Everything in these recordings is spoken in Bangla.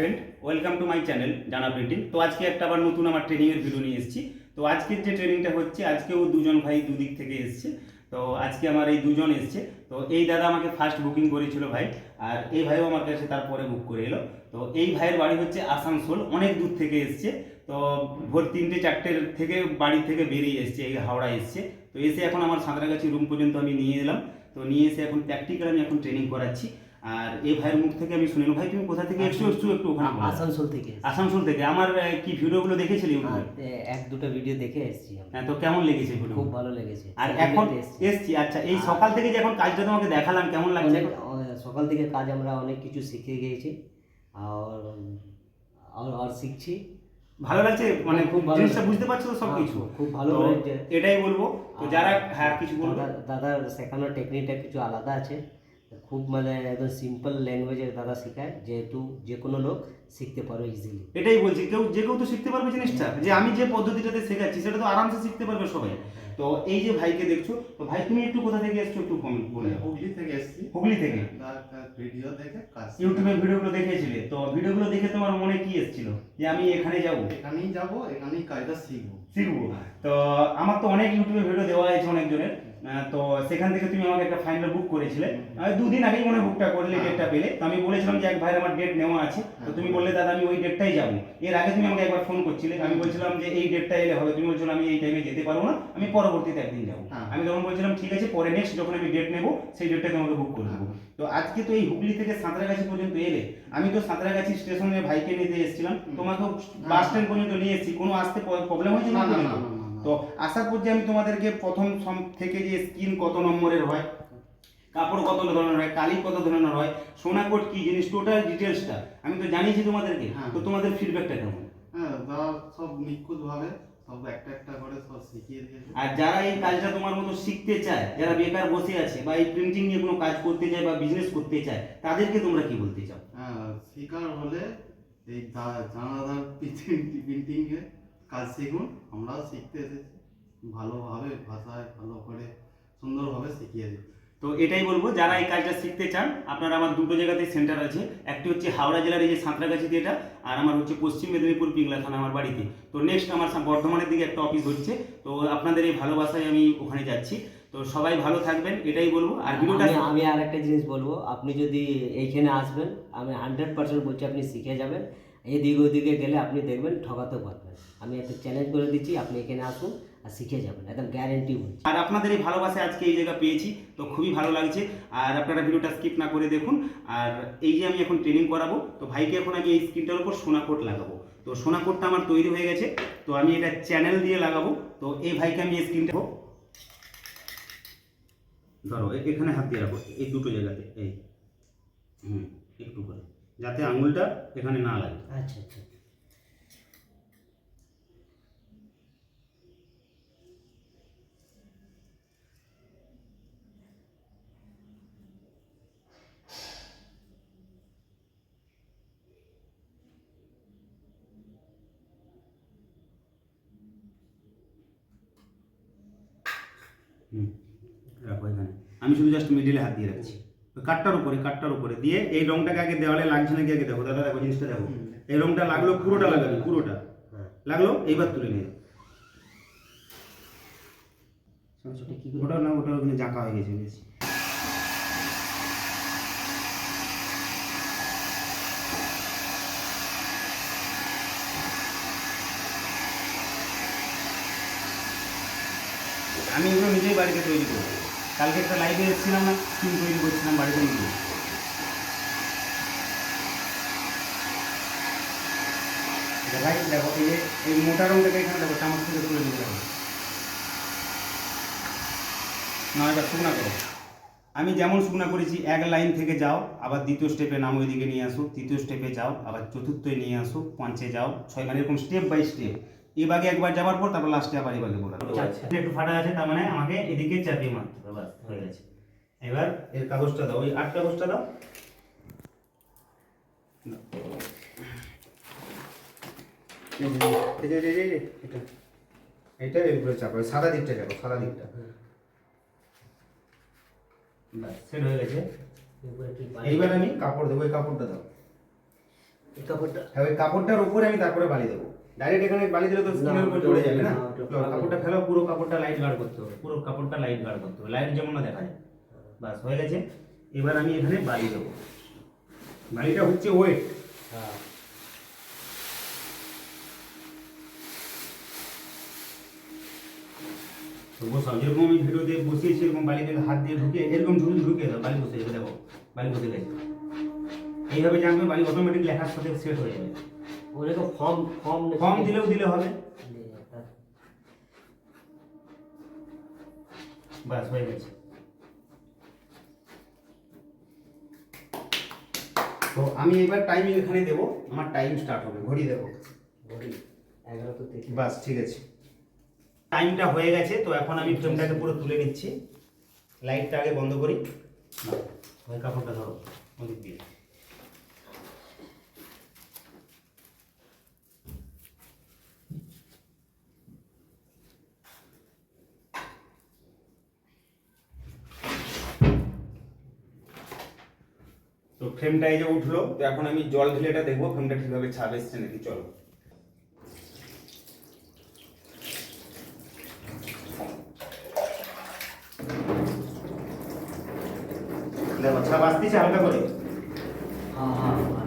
Friend welcome to my channel Jana printing তো আজকে একটা আবার নতুন আমার ট্রেনিংয়ের ভিডিও নিয়ে এসেছি। তো আজকের যে ট্রেনিংটা হচ্ছে, আজকেও দুজন ভাই দুদিক থেকে এসছে। তো আজকে আমার এই দুজন এসছে। তো এই দাদা আমাকে ফার্স্ট বুকিং করেছিল ভাই, আর এই ভাইও আমার কাছে তারপরে বুক করে এলো। তো এই ভাইয়ের বাড়ি হচ্ছে আসানসোল, অনেক দূর থেকে এসছে। তো ভোর তিনটে, চারটের থেকে বাড়ি থেকে বেরিয়ে এসছে, এই হাওড়া এসছে। তো এসে এখন আমার সাঁতরাগাছি রুম পর্যন্ত আমি নিয়ে এলাম। তো নিয়ে এসে এখন প্র্যাকটিক্যাল আমি এখন ট্রেনিং করাচ্ছি। আর এই ভাইয়ের মুখ থেকে আমি শুনে ভাই তুমি কোথা থেকে এসছো? একটু একটু ওখানে আসানসোল থেকে আসানসোল থেকে। আমার কি ভিডিওগুলো দেখেছিলি এক দুটো ভিডিও দেখে এসেছি। হ্যাঁ তো কেমন লেগেছে ভিডিও খুব ভালো লেগেছে। আর এখন এসেছি। এসছি। আচ্ছা এই সকাল থেকে যে এখন কাজটা তোমাকে দেখালাম কেমন লাগছে? সকাল থেকে কাজ আমরা অনেক কিছু শিখে গিয়েছি। আর আর আর শিখছি। ভালো লাগছে? মানে খুব ভালো জিনিসটা বুঝতে পারছ তো সব কিছু? হ্যাঁ, খুব ভালো এটাই বলব। তো যারা হ্যাঁ কিছু বলব। দাদা- দাদার শেখানোর টেকনিকটা কিছু আলাদা আছে। খুব মানে একদম সিম্পল ল্যাঙ্গুয়েজে দাদা শেখায় যেহেতু যে কোনো লোক শিখতে পারো ইজিলি এটাই বলছি কেউ যে কেউ তো শিখতে পারবে জিনিসটা। যে আমি যে পদ্ধতিটাতে শেখাচ্ছি সেটা তো আরামসে শিখতে পারবে সবাই। তো এই যে ভাইকে দেখছ তো ভাই তুমি একটু কোথা থেকে এসছো একটু কমেন্ট বলে হুগলি থেকে এসেছি। হুগলি থেকে? ভিডিও দেখে কাজ ইউটিউবে ভিডিওগুলো দেখেছিলে। তো ভিডিওগুলো দেখে তোমার মনে কি এসেছিল? যে আমি এখানে যাব। এখানেই যাব এখানেই কাজটা শিখব। শিখব। তো আমার তো অনেক ইউটিউবে ভিডিও দেওয়া হয়েছে অনেকজনের। তো সেখান থেকে তুমি আমাকে একটা ফাইনাল বুক করেছিলে। আমি দুদিন আগেই মনে বুকটা করলে হ্যাঁ। ডেটটা পেলে। তো আমি বলেছিলাম যে এক ভাইয়ের আমার ডেট নেওয়া আছে। তো হ্যাঁ। তুমি বললে দাদা আমি ওই ডেটটাই যাব। এর আগে তুমি আমাকে একবার ফোন করছিলে। আমি বলছিলাম যে এই ডেটটা এলে হবে। তুমি বলছিল আমি এই টাইমে যেতে পারব না। আমি পরবর্তীতে একদিন যাব। হ্যাঁ। আমি তখন বলছিলাম ঠিক আছে পরে নেক্সট যখন আমি ডেট নেব সেই ডেটটা তোমাকে বুক করে দেবো। তো আজকে তো এই হুগলি থেকে সাঁতরাগাছি পর্যন্ত এলে আমি তো সাঁতরাগাছি স্টেশনে ভাইকে নিতে এসেছিলাম। তোমাকে বাস স্ট্যান্ড পর্যন্ত নিয়ে এসেছি। কোনো আসতে প্রবলেম হয়েছে না। তো আশা করছি আমি তোমাদেরকে প্রথম সম- থেকে যে স্কিন কত নম্বরের হয় কাপড় কত ধরনের হয় কালি কত ধরনের হয় সোনাকোট কি জিনিস টোটাল ডিটেলসটা আমি তো জানিয়েছি তোমাদেরকে হ্যাঁ। তো তোমাদের ফিডব্যাকটা কেমন? হ্যাঁ সব নিখুঁত ভাবে সব একটা একটা করে সব শিখিয়ে দিয়েছে। আর যারা এই কাজটা তোমার মতো শিখতে চায় যারা বেকার বসে আছে বা এই প্রিন্টিং নিয়ে কোনো কাজ করতে চায় বা বিজনেস করতে চায় তাদেরকে তোমরা কি বলতে চাও? হ্যাঁ শিকার হলে এই দা- জানালার প্রিন্টিং প্রিন্টিং এর কাজ শিখুন আমরাও শিখতে এসেছি। ভালোভাবে ভাষায় ভালো করে সুন্দরভাবে শিখিয়ে দিই তো এটাই বলব যারা এই কাজটা শিখতে চান আপনারা আমার দুটো জায়গাতে সেন্টার আছে। একটি হচ্ছে হাওড়া জেলার এই যে সাঁতরাগাছিতে এটা আর আমার হচ্ছে পশ্চিম মেদিনীপুর পিংলা থানা আমার বাড়িতে। তো নেক্সট আমার বর্ধমানের দিকে একটা অফিস হচ্ছে। তো আপনাদের এই ভালোবাসায় আমি ওখানে যাচ্ছি। তো সবাই ভালো থাকবেন এটাই বলব। আর ভিডিওটা আমি আমি আর একটা জিনিস বলব আপনি যদি এইখানে আসবেন আমি হান্ড্রেড পার্সেন্ট বলছি আপনি শিখে যাবেন। এদিকে ওদিকে গেলে আপনি দেখবেন ঠকাতে পারবেন আমি একটা চ্যালেঞ্জ করে দিচ্ছি, আপনি এখানে আসুন আর শিখে যাবেন, একদম গ্যারেন্টি বলছি। আর আপনাদের এই ভালোবাসায় আজকে এই জায়গা পেয়েছি, তো খুবই ভালো লাগছে। আর আপনারা ভিডিওটা স্কিপ না করে দেখুন। আর এই যে আমি এখন ট্রেনিং করাবো, তো ভাইকে এখন আমি এই স্ক্রিনটার উপর সোনা কোট লাগাবো। তো সোনা কোটটা আমার তৈরি হয়ে গেছে, তো আমি এটা চ্যানেল দিয়ে লাগাবো। তো এই ভাইকে আমি এই স্ক্রিনটা ধরো এখানে হাত দিয়ে রাখো, এই দুটো জায়গাতে, এই। হুম, একটু করে। যাতে আঙুলটা এখানে না লাগে। আচ্ছা আচ্ছা হুম রাখো এখানে। আমি শুধু জাস্ট মিডিলে হাত দিয়ে রাখছি। কাঠটার উপরে কাঠটার উপরে। দিয়ে এই রংটাকে আগে দেওয়ালে লাগছে নাকি আগে দেখো? দাদা দেখো জিনিসটা দেখো। এই রংটা লাগল পুরোটা লাগাবে পুরোটা। হ্যাঁ। লাগল? এইবার তুলে নিয়ে। ওটা না ওটা ওখানে জাঁকা হয়ে গেছে বেশি। আমি এগুলো নিজেই বাড়িতে তৈরি করব। কালকে একটা লাইভে এসেছিলাম না স্কিম তৈরি করছিলাম বাড়িতে নিজে। ভাই, দেখো, এই যে, এই মোটা রঙটাকে এখানে দেখো চামচ থেকে তুলে নিতে হবে না এটা শুকনা করো। আমি যেমন শুকনা করেছি, এক লাইন থেকে যাও, আবার দ্বিতীয় স্টেপে নাম ওইদিকে নিয়ে আসো, তৃতীয় স্টেপে যাও, আবার চতুর্থে নিয়ে আসো পাঁচে যাও, ছয় মানে এরকম স্টেপ বাই স্টেপ এবারে একবার যাওয়ার পর তারপর লাস্টে আবার এবারে বলা আচ্ছা। একটু ফাটা আছে তার মানে আমাকে এদিকে চাপিয়ে মারতে হবে বাস হয়ে গেছে। এবার এর কাগজটা দাও ওই আট কাগজটা দাও। এই যে, এই যে, এই যে, এই যে, এটা। এটা এর উপরে চাপাবে সাদা দিকটা যাব সাদা দিকটা। সেট হয়ে গেছে। এইবার আমি কাপড় দেবো এই কাপড়টা দাও। এই কাপড়টা হ্যাঁ ওই কাপড়টার উপরে আমি তারপরে বালি দেবো। ডাইরেক্ট এখানে বালি দিলে তো স্কিনের উপর চড়ে যাবে না? কাপড়টা ফেলো পুরো কাপড়টা লাইট গার্ড করতে হবে। পুরো কাপড়টা লাইট গার্ড করতে হবে। লাইট যেমন না দেখা যায়। বাস হয়ে গেছে। এবার আমি এখানে বালি দেবো। বালিটা হচ্ছে ওয়েট হ্যাঁ। তো বসাও যেরকম আমি ভিডিওতে বসিয়েছি এরকম বালি থেকে হাত দিয়ে ঢুকিয়ে এরকম ঢুকে দাও বালি বসে যাবে দেখো। বালি বসে গেছে। এইভাবে জানবে বালি অটোমেটিক লেখার সাথে সেট হয়ে যাবে। ওরকম ফর্ম ফর্ম ফর্ম দিলেও দিলে হবে। বাস হয়ে গেছে। তো আমি এবার টাইমিং এখানে দেবো। আমার টাইম স্টার্ট হবে ঘড়ি দেবো। ঘড়ি এগারো তো থেকে বাস ঠিক আছে। টাইমটা হয়ে গেছে তো এখন আমি ফ্রেমটাকে পুরো তুলে নিচ্ছি। লাইটটা আগে বন্ধ করি। না, ওই কাপড়টা ধরো ওদিক দিয়ে তো ফ্রেমটা এই যে উঠল তো এখন আমি জল ঢেলে এটা দেখব ফ্রেমটা ঠিকভাবে ছাপ এসছে নাকি চলো। দেখো ছাপ আসতেছে হালকা করে। হ্যাঁ হ্যাঁ হ্যাঁ।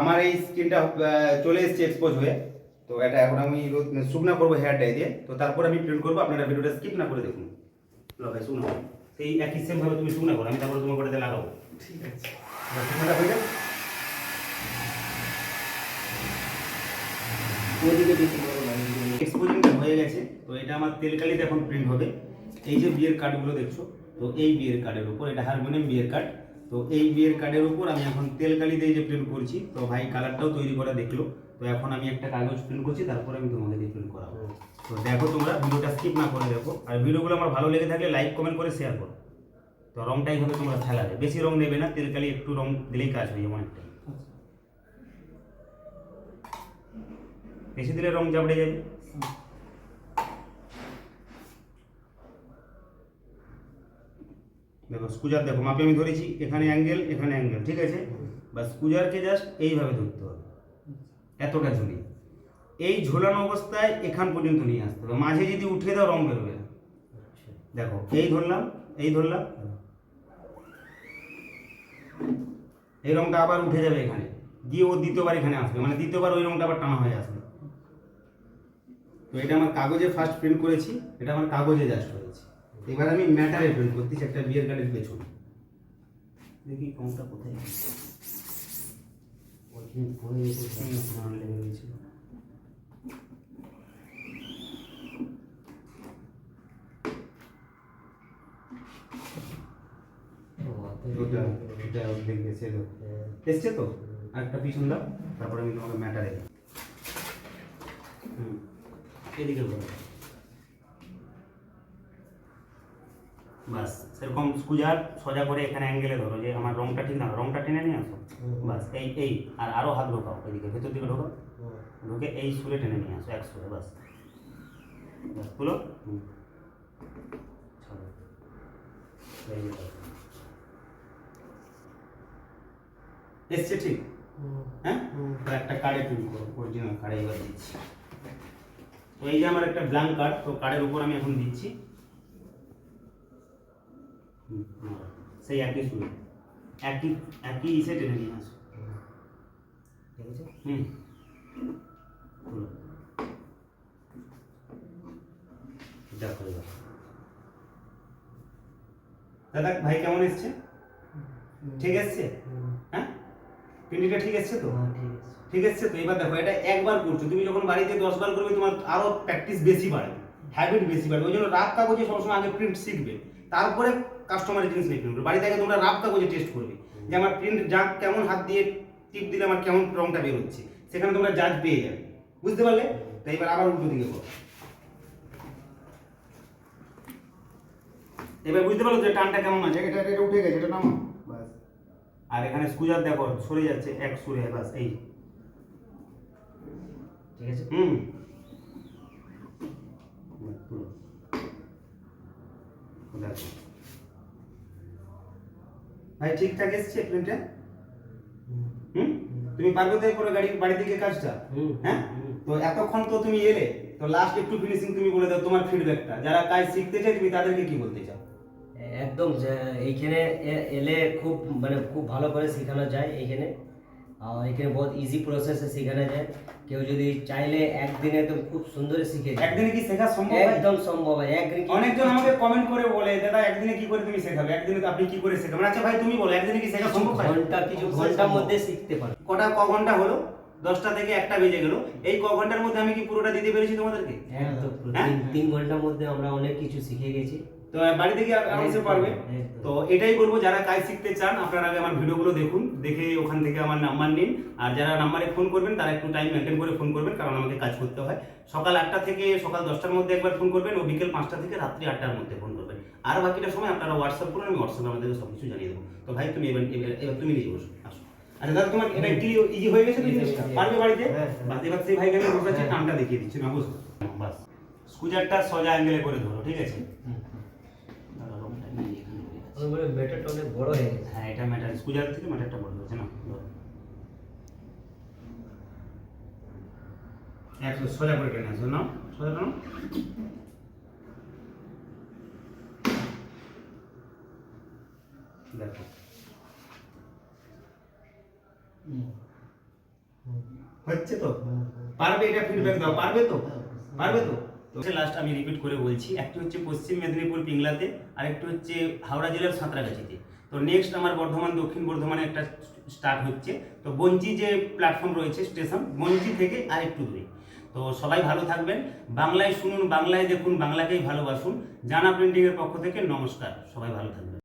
আমার এই স্কিনটা চলে এসেছে এক্সপোজ হয়ে তো এটা এখন আমি রোদ- শুকনা করব হেয়ার ডাই দিয়ে তো তারপর আমি প্রিন্ট করব আপনারা ভিডিওটা স্কিপ না করে দেখুন। লো ভাই শুকনো করো। সেই একই সেম ভাবে তুমি শুকনা করো আমি তারপরে তোমার করে লাগাবো ঠিক আছে। এবার হয়ে যাক ওইদিকে বেশি বড় এক্সপোজিংটা হয়ে গেছে। তো এটা আমার তেলকালিতে এখন প্রিন্ট হবে। এই যে বিয়ের কার্ডগুলো দেখছ তো এই বিয়ের কার্ডের উপর এটা হারমোনিয়াম বিয়ের কার্ড তো এই বিয়ের কার্ডের উপর আমি এখন তেলকালিতে এই যে প্রিন্ট করছি তো ভাই কালারটাও তৈরি করা দেখল। তো এখন আমি একটা কাগজ প্রিন্ট করছি তারপরে আমি তোমাকে দিয়ে প্রিন্ট করাবো তো দেখো তোমরা ভিডিওটা স্কিপ না করে দেখো। আর ভিডিওগুলো আমার ভালো লেগে থাকলে লাইক কমেন্ট করে শেয়ার করো। তো রংটাই হবে তোমরা ফেলাবে বেশি রং নেবে না তেলকালি একটু রং দিলেই কাজ হয়ে যাবে অনেকটাই। বেশি দিলে রং জাবড়ে যাবে। দেখো স্কুজার দেখো মাপে আমি ধরেছি এখানে অ্যাঙ্গেল এখানে অ্যাঙ্গেল ঠিক আছে? বা স্কুজারকে জাস্ট এইভাবে ধরতে হবে। এতটা ঝুলি। এই ঝোলানো অবস্থায় এখান পর্যন্ত নিয়ে আসতে হবে। মাঝে যদি উঠে দাও রং বেরোবে। আচ্ছা। দেখো এই ধরলাম এই ধরলাম। এই রংটা আবার উঠে যাবে এখানে। গিয়ে ও দ্বিতীয়বার এখানে আসবে। মানে দ্বিতীয়বার ওই রংটা আবার টানা হয়ে আসবে। তো এটা আমার কাগজে ফার্স্ট প্রিন্ট করেছি। এটা আমার কাগজে জাস্ট হয়েছে। এবার আমি ম্যাটারে প্রিন্ট করতেছি একটা বিয়ের কার্ডের পেছনে। দেখি কোনটা কোথায় ওটা এটা অর্ধেক গেছে তো। এসছে তো আরেকটা পিছন দাও তারপরে আমি তোমাকে ম্যাটারে হুম, এদিকে বলো বাস সেরকম স্কুজার সোজা করে এখানে অ্যাঙ্গেলে ধরো যে আমার রংটা ঠিক না রংটা টেনে নিয়ে আসো বাস এই এই আর আরও হাত ঢোকাও এদিকে ভেতর দিকে ঢোকাও হুম। ঢুকে এই সুরে টেনে নিয়ে আসো এক সুরে বাস বাস খুলো হুম। ছাড়ো। এই যে দাও। এসছে ঠিক হুম। হ্যাঁ হুম। তো একটা কার্ডে প্রিন্ট করো অরিজিনাল কার্ডে এবার দিচ্ছি তো এই যে আমার একটা ব্ল্যাঙ্ক কার্ড তো কার্ডের উপর আমি এখন দিচ্ছি হুম, হুম। সেই একই সুরে একই একই ইসে টেনে নিয়ে আসো। ঠিক আছে হুম। দেখো। দাদা ভাই কেমন এসছে? ঠিক হুম। হ্যাঁ? প্রিন্টিংটা ঠিক এসছে তো? হ্যাঁ, ঠিক আছে। ঠিক আছে তো? এবার দেখো এটা একবার করছ। তুমি যখন বাড়িতে দশ বার করবে তোমার আরও প্র্যাকটিস বেশি বাড়বে। হ্যাবিট বেশি বাড়বে। ওই জন্য রাত কাগজে সবসময় আগে প্রিন্ট শিখবে। তারপরে কাস্টমারের জিনিস নিয়ে প্রিন্ট বাড়িতে আগে তোমরা রাত কাগজে টেস্ট করবে। যে আমার প্রিন্ট যা কেমন হাত দিয়ে টিপ দিলে আমার কেমন রংটা বেরোচ্ছে। সেখানে তোমরা জাজ পেয়ে যাবে। বুঝতে পারলে? তো এবার আবার উল্টো দিকে এবার বুঝতে পারল যে টানটা কেমন আছে? এটা এটা উঠে গেছে, এটা নামো বাস আর এখানে স্কুজার দেখো, সরে যাচ্ছে এক সুরে বাস এই। ঠিক আছে? হুম। ভাই ঠিকঠাক এসছে প্লেনটা হুম? তুমি পারবে তো করে গাড়ি বাড়ি থেকে কাজটা? হ্যাঁ? তো এতক্ষণ তো তুমি এলে তো লাস্ট একটু ফিনিশিং তুমি বলে দাও তোমার ফিডব্যাকটা যারা কাজ শিখতে চায় তুমি তাদেরকে কি বলতে চাও? একদম এইখানে এলে খুব মানে খুব ভালো করে শেখানো যায় এইখানে। এখানে বহুত ইজি প্রসেসে শেখানো যায়। কেউ যদি চাইলে একদিনে তো খুব সুন্দর শিখে যায়। একদিনে কি শেখা সম্ভব একদম সম্ভব হয়। একদিন অনেকজন আমাকে কমেন্ট করে বলে দাদা একদিনে কি করে তুমি শেখাবে? একদিনে তো আপনি কি করে শেখাবেন? আচ্ছা ভাই তুমি বলো একদিনে কি শেখা সম্ভব? ঘণ্টা কিছু ঘণ্টার মধ্যে শিখতে পারে। কটা ক ঘণ্টা হলো? দশটা থেকে একটা বেজে গেল। এই ক ঘণ্টার মধ্যে আমি কি পুরোটা দিতে পেরেছি তোমাদেরকে? হ্যাঁ? তিন ঘণ্টার মধ্যে আমরা অনেক কিছু শিখে গেছি। তো বাড়ি থেকে আরামসে পারবে তো এটাই বলব যারা কাজ শিখতে চান আপনারা আগে আমার ভিডিওগুলো দেখুন দেখে ওখান থেকে আমার নাম্বার নিন। আর যারা নাম্বারে ফোন করবেন তারা একটু টাইম মেনটেন করে ফোন করবেন কারণ আমাকে কাজ করতে হয়। সকাল আটটা থেকে সকাল দশটার মধ্যে একবার ফোন করবেন ও বিকেল পাঁচটা থেকে রাত্রি আটটার মধ্যে ফোন করবেন। আর বাকিটা সময় আপনারা হোয়াটসঅ্যাপ করুন আমি হোয়াটসঅ্যাপে আমাদেরকে সব কিছু জানিয়ে দেবো। তো ভাই তুমি এবার এবার- তুমি নিজে বসো আসো। আচ্ছা দাদা তোমার এটা কি ইজি হয়ে গেছে জিনিসটা পারবে বাড়িতে? হ্যাঁ, হ্যাঁ। বাদ এবার সেই ভাইকে আমি বসাচ্ছি নামটা দেখিয়ে দিচ্ছি না বসো। বাস। স্কুজারটা সোজা অ্যাঙ্গেলে করে ধরো ঠিক আছে দাদা, রংটা নিয়ে এখানে হয়ে গেছে। ওই মানে ব্যাটারটা অনেক বড় হয়ে গেছে। হ্যাঁ এটা ম্যাটার স্কুজার থেকে ম্যাটারটা বড় হয়েছে না? একটু সোজা করে টেনে আসো না সোজা টানো দেখো। হচ্ছে তো? পারবে এটা ফিডব্যাক দাও পারবে তো? পারবে তো? তো লাস্ট আমি রিপিট করে বলছি, একটি হচ্ছে পশ্চিম মেদিনীপুর পিংলাতে, আরেকটি হচ্ছে হাওড়া জেলার সাঁতরাগাছিতে। তো নেক্সট আমার বর্ধমান, দক্ষিণ বর্ধমানে একটা স্টার্ট হচ্ছে। তো বঞ্চি যে প্ল্যাটফর্ম রয়েছে স্টেশন বঞ্চি থেকে আর একটু দূরে। তো সবাই ভালো থাকবেন। বাংলায় শুনুন, বাংলায় দেখুন, বাংলাকেই ভালোবাসুন। জানা প্রিন্টিংয়ের পক্ষ থেকে নমস্কার। সবাই ভালো থাকবেন।